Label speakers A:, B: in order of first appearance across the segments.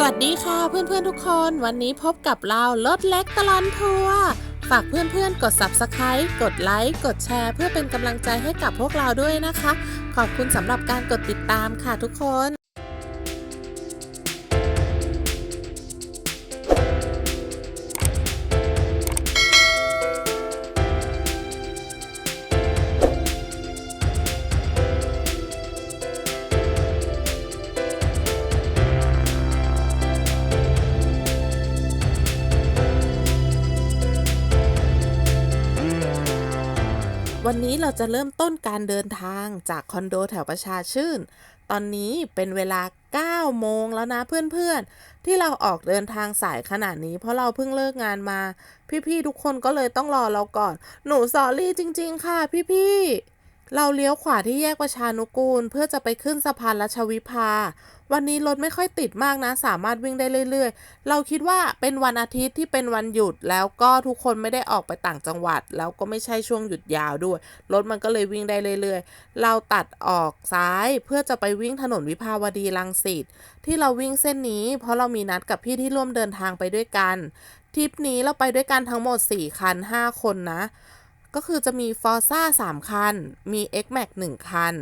A: สวัสดีค่ะเพื่อนๆทุกคน วันนี้พบกับเรารถเล็กตลอนทัวร์ฝากเพื่อนๆ กด Subscribe กดไลค์กดแชร์เพื่อเป็นกำลังใจให้กับพวกเราด้วยนะคะ ขอบคุณสำหรับการกดติดตามค่ะทุกคน วันนี้เราจะเริ่มต้นการเดินทางจากคอนโดแถวประชาชื่น ตอนนี้เป็นเวลา 9 โมงแล้วนะเพื่อนๆ ที่เราออกเดินทางสายขนาดนี้ เพราะเราเพิ่งเลิกงานมา พี่ๆ ทุกคนก็เลยต้องรอเราก่อน หนูสอรี่จริง ๆ ค่ะพี่ๆ เราเลี้ยวขวาที่แยกประชานุกูล เพื่อจะไปขึ้นสะพานรัชวิภา วันนี้รถไม่ค่อยติดมากนะ สามารถวิ่งได้เรื่อย ๆ เราคิดว่าเป็นวันอาทิตย์ที่เป็นวันหยุดแล้วก็ทุกคนไม่ได้ออกไปต่างจังหวัด แล้วก็ไม่ใช่ช่วงหยุดยาวด้วย รถมันก็เลยวิ่งได้เรื่อย ๆ เราตัดออกซ้ายเพื่อจะไปวิ่งถนนวิภาวดีรังสิตที่เราวิ่งเส้นนี้ เพราะเรามีนัดกับพี่ที่ร่วมเดินทางไปด้วยกันทริปนี้เราไปด้วยกันทั้งหมด 4 คัน 5 คนนะ ก็คือจะมี f o r z a 3คัน มี X Max 1 คัน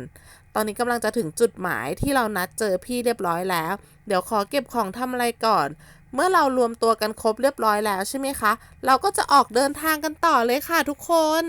A: ตอนนี้กำลังจะถึงจุดหมายที่เรานัดเจอพี่เรียบร้อยแล้ว เดี๋ยวขอเก็บของทำอะไรก่อน เมื่อเรารวมตัวกันครบเรียบร้อยแล้วใช่ไหมคะ เราก็จะออกเดินทางกันต่อเลยค่ะทุกคน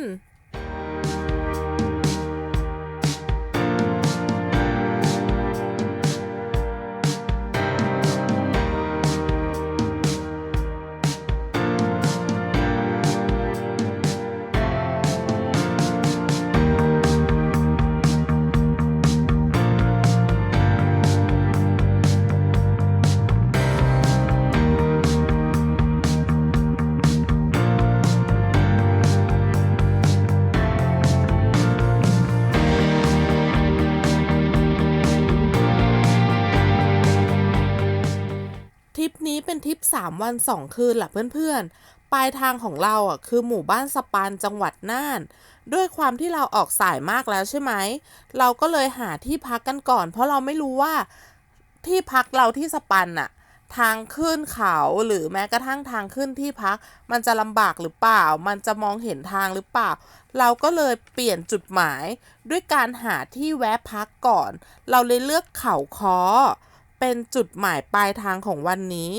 A: 3 วัน 2 คืนแหละเพื่อนๆ ปลายทางของเราอะคือหมู่บ้านสปานจังหวัดน่าน ด้วยความที่เราออกสายมากแล้วใช่ไหม เราก็เลยหาที่พักกันก่อน เพราะเราไม่รู้ว่าที่พักเราที่สปันอะทางขึ้นเขาหรือแม้กระทั่งทางขึ้นที่พัก มันจะลำบากหรือเปล่า มันจะมองเห็นทางหรือเปล่า เราก็เลยเปลี่ยนจุดหมาย ด้วยการหาที่แวะพักก่อน เราเลยเลือกเขาคอเป็นจุดหมายปลายทางของวันนี้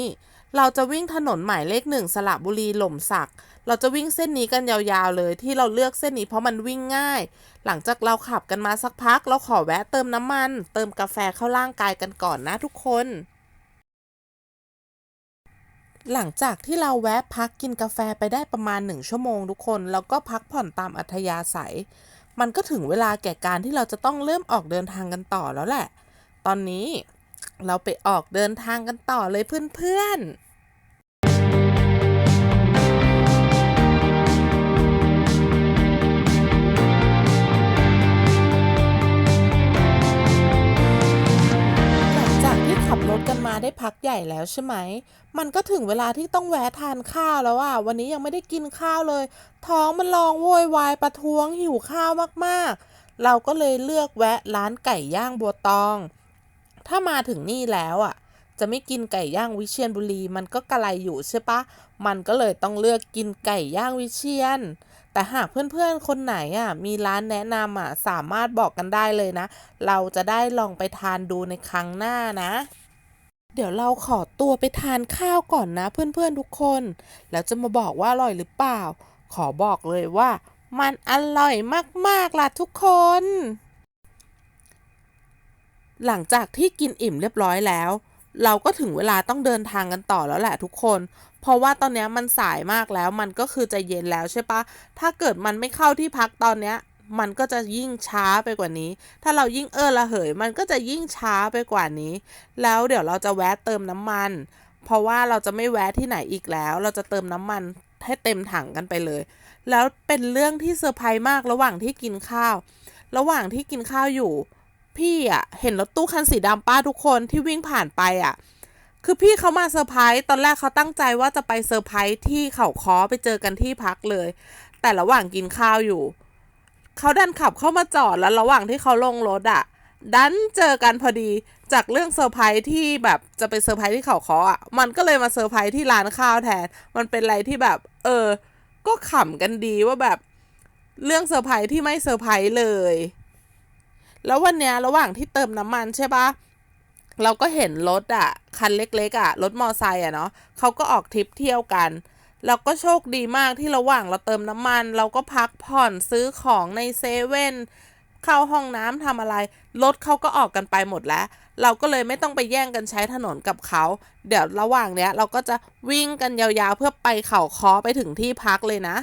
A: เราจะวิ่งถนนหมายเลขหนึ่งสระบุรีหล่มสัก เราจะวิ่งเส้นนี้กันยาวๆเลย ที่เราเลือกเส้นนี้เพราะมันวิ่งง่าย หลังจากเราขับกันมาสักพัก เราขอแวะเติมน้ำมัน เติมกาแฟเข้าร่างกายกันก่อนนะทุกคน หลังจากที่เราแวะพักกินกาแฟไปได้ประมาณหนึ่งชั่วโมงทุกคน แล้วก็พักผ่อนตามอัธยาศัย มันก็ถึงเวลาแก่การที่เราจะต้องเริ่มออกเดินทางกันต่อแล้วแหละ ตอนนี้ เราไปออกเดินทางกันต่อเลยเพื่อนๆหลังจากที่ขับรถกันมาได้พักใหญ่แล้วใช่ไหม มันก็ถึงเวลาที่ต้องแวะทานข้าวแล้วอะ วันนี้ยังไม่ได้กินข้าวเลย ท้องมันร้องโวยวายประท้วงหิวข้าวมากๆ เราก็เลยเลือกแวะร้านไก่ย่างบัวตอง ถ้ามาถึงนี่แล้วอะ จะไม่กินไก่ย่างวิเชียรบุรี มันก็กระไรอยู่ใช่ปะ มันก็เลยต้องเลือกกินไก่ย่างวิเชียรแต่หากเพื่อนๆคนไหนอะมีร้านแนะนำอะสามารถบอกกันได้เลยนะ เราจะได้ลองไปทานดูในครั้งหน้านะเดี๋ยวเราขอตัวไปทานข้าวก่อนนะเพื่อนๆทุกคน แล้วจะมาบอกว่าอร่อยหรือเปล่า ขอบอกเลยว่า มันอร่อยมากๆล่ะทุกคน หลังจากที่กินอิ่มเรียบร้อยแล้ว เราก็ถึงเวลาต้องเดินทางกันต่อแล้วแหละทุกคน เพราะว่าตอนนี้มันสายมากแล้วมันก็คือจะเย็นแล้วใช่ปะถ้าเกิดมันไม่เข้าที่พักตอนเนี้ยมันก็จะยิ่งช้าไปกว่านี้ ถ้าเรายิ่งเออระเหย มันก็จะยิ่งช้าไปกว่านี้ แล้วเดี๋ยวเราจะแวะเติมน้ำมัน เพราะว่าเราจะไม่แวะที่ไหนอีกแล้ว เราจะเติมน้ำมันให้เต็มถังกันไปเลย แล้วเป็นเรื่องที่เซอร์ไพรส์มากระหว่างที่กินข้าว ระหว่างที่กินข้าวอยู่ พี่อะเห็นรถตู้คันสีดำป้าทุกคนที่วิ่งผ่านไปอะคือพี่เขามาเซอร์ไพรส์ตอนแรกเขาตั้งใจว่าจะไปเซอร์ไพรส์ที่เขาคอไปเจอกันที่พักเลย แต่ระหว่างกินข้าวอยู่ เขาดันขับเข้ามาจอดแล้วระหว่างที่เขาลงรถอะดันเจอกันพอดีจากเรื่องเซอร์ไพรส์ที่แบบจะไปเซอร์ไพรส์ที่เขาคออะมันก็เลยมาเซอร์ไพรส์ที่ร้านข้าวแทน มันเป็นอะไรที่แบบ เออ ก็ขำกันดีว่าแบบ เรื่องเซอร์ไพรส์ที่ไม่เซอร์ไพรส์เลย แล้ววันเนี้ยระหว่างที่เติมน้ำมันใช่ปะเราก็เห็นรถอะ คันเล็กๆอะ รถมอไซค์อะเนาะเขาก็ออกทริปเที่ยวกัน เราก็โชคดีมากที่ระหว่างเราเติมน้ำมัน เราก็พักผ่อนซื้อของในเซเว่นเข้าห้องน้ำทำอะไร รถเขาก็ออกกันไปหมดแล้ว เราก็เลยไม่ต้องไปแย่งกันใช้ถนนกับเขา เดี๋ยวระหว่างเนี้ยเราก็จะวิ่งกันยาวๆ เพื่อไปเขาคอไปถึงที่พักเลยนะ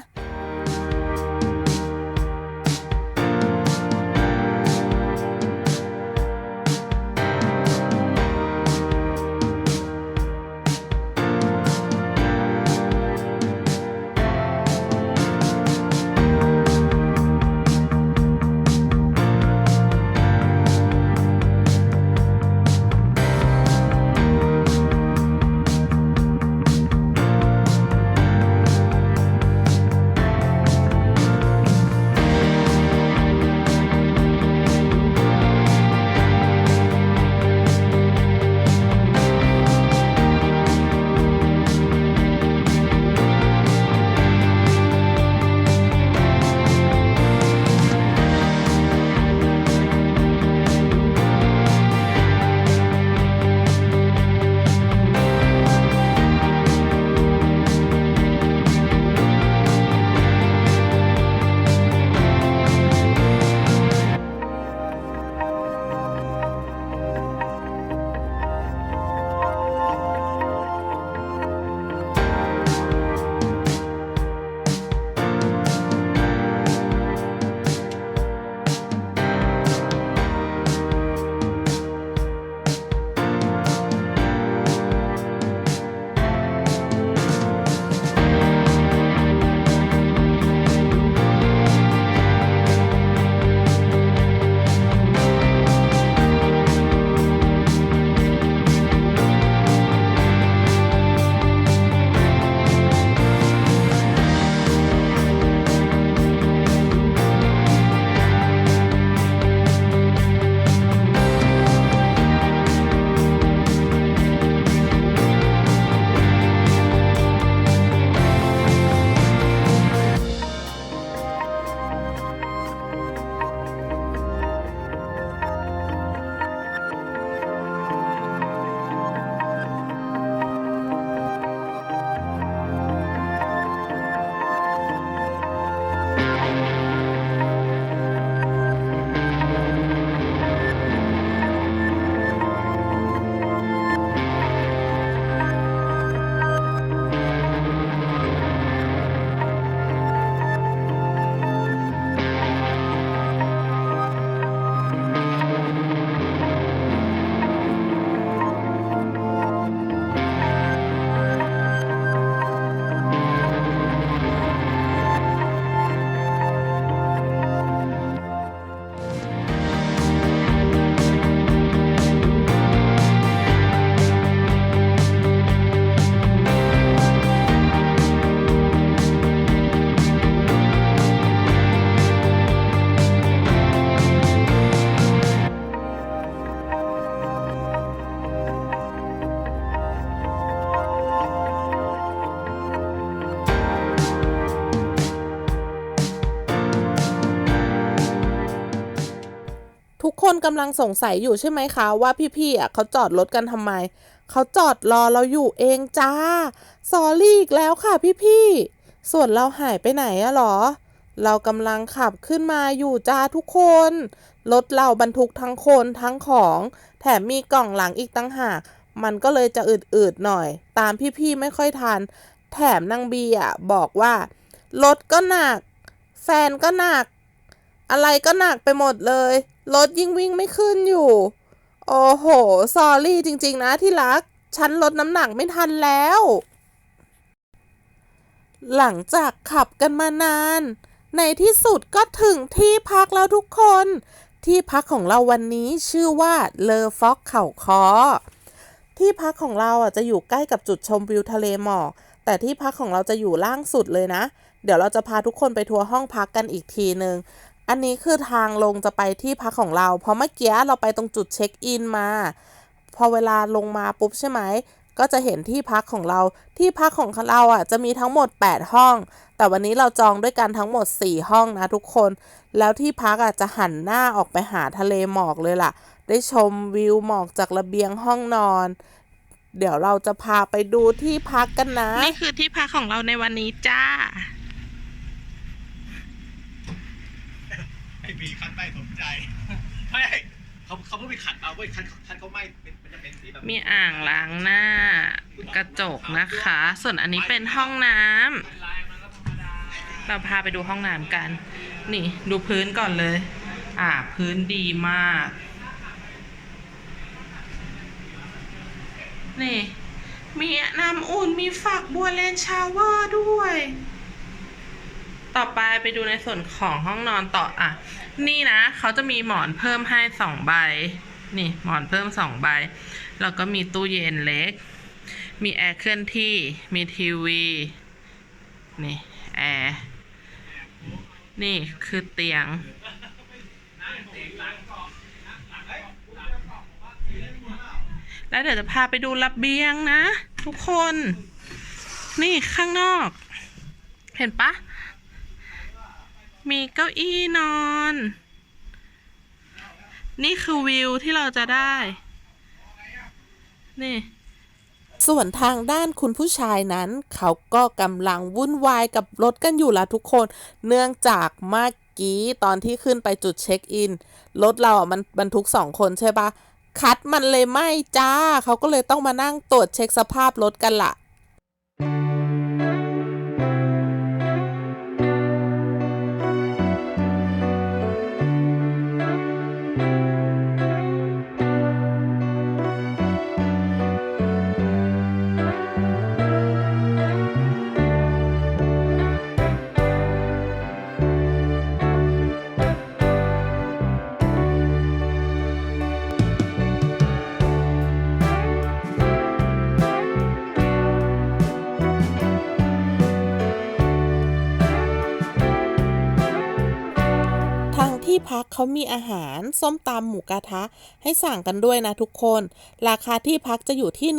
A: กำลังสงสัยอยู่ใช่ไหมคะ ว่าพี่ๆอะเขาจอดรถกันทำไม เขาจอดรอเราอยู่เองจ้าสอรี่อีกแล้วค่ะพี่ๆส่วนเราหายไปไหนอะหรอ เรากำลังขับขึ้นมาอยู่จ้าทุกคน รถเราบรรทุกทั้งคนทั้งของ แถมมีกล่องหลังอีกตั้งหาก มันก็เลยจะอืดๆหน่อย ตามพี่ๆไม่ค่อยทัน แถมนางบีอะบอกว่า รถก็หนัก แฟนก็หนัก อะไรก็หนักไปหมดเลย รถยิ่งวิ่งไม่ขึ้นอยู่ โอ้โห ซอรี่จริงๆนะที่รัก ฉันลดน้ำหนักไม่ทันแล้ว หลังจากขับกันมานาน ในที่สุดก็ถึงที่พักแล้วทุกคน ที่พักของเราวันนี้ชื่อว่าเลอฟ็อกเขาคอที่พักของเราอะจะอยู่ใกล้กับจุดชมวิวทะเลหมอก แต่ที่พักของเราจะอยู่ล่างสุดเลยนะ เดี๋ยวเราจะพาทุกคนไปทัวร์ห้องพักกันอีกทีหนึ่ง อันนี้คือทางลงจะไปที่พักของเรา เพราะเมื่อกี้เราไปตรงจุดเช็คอินมา พอเวลาลงมาปุ๊บใช่ไหม ก็จะเห็นที่พักของเรา ที่พักของเราอะจะมีทั้งหมด 8 ห้อง แต่วันนี้เราจองด้วยกันทั้งหมด 4 ห้องนะทุกคน แล้วที่พักอะจะหันหน้าออกไปหาทะเลหมอกเลยล่ะ ได้ชมวิวหมอกจากระเบียงห้องนอน เดี๋ยวเราจะพาไปดูที่พักกันนะ
B: นี่คือที่พักของเราในวันนี้จ้า
C: ไอ้ บีคันไม่สนใจไม่เขาเขาเพิ่งไปขัดมาเว้ยคันคันเขาไม่เป็นมันจะเป็นสีแบบ
B: มีอ่างล้างหน้า กระจกนะคะ ส่วนอันนี้เป็นห้องน้ำเราพาไปดูห้องน้ำกัน นี่ดูพื้นก่อนเลย อ่า พื้นดีมาก นี่ มีน้ำอุ่นมีฝักบัวเลนชาวเวอร์ด้วย ต่อไปไปดูในส่วนของห้องนอนต่ออะ นี่นะเขาจะมีหมอนเพิ่มให้สองใบ นี่หมอนเพิ่มสองใบ แล้วก็มีตู้เย็นเล็ก มีแอร์เคลื่อนที่ มีทีวี นี่แอร์ นี่คือเตียง แล้วเดี๋ยวจะพาไปดูระเบียงนะ ทุกคน นี่ข้างนอก เห็นปะ มีเก้าอี้นอน นี่คือวิวที่เราจะได้ นี่
A: ส่วนทางด้านคุณผู้ชายนั้น เขาก็กำลังวุ่นวายกับรถกันอยู่ละทุกคน เนื่องจากเมื่อกี้ตอนที่ขึ้นไปจุดเช็คอิน รถเราอะมันบรรทุกสองคนใช่ปะคัดมันเลยไม่จ้า เขาก็เลยต้องมานั่งตรวจเช็คสภาพรถกันละ ที่พักเขามีอาหารส้มตำหมูกระทะ ให้สั่งกันด้วยนะทุกคน ราคาที่พักจะอยู่ที่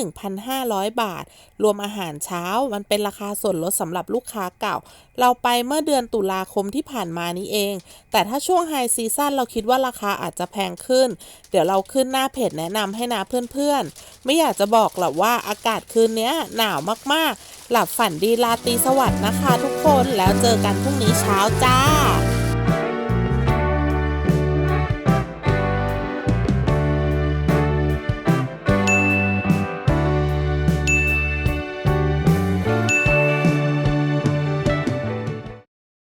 A: 1,500 บาท รวมอาหารเช้ามันเป็นราคาส่วนลดสำหรับลูกค้าเก่า เราไปเมื่อเดือนตุลาคมที่ผ่านมานี้เอง แต่ถ้าช่วงไฮซีซั่นเราคิดว่าราคาอาจจะแพงขึ้น เดี๋ยวเราขึ้นหน้าเพจแนะนำให้นะเพื่อนๆ ไม่อยากจะบอกหรอกว่าอากาศคืนนี้หนาวมากๆ หลับฝันดีราตรีสวัสดิ์นะคะทุกคนแล้วเจอกันพรุ่งนี้เช้าจ้า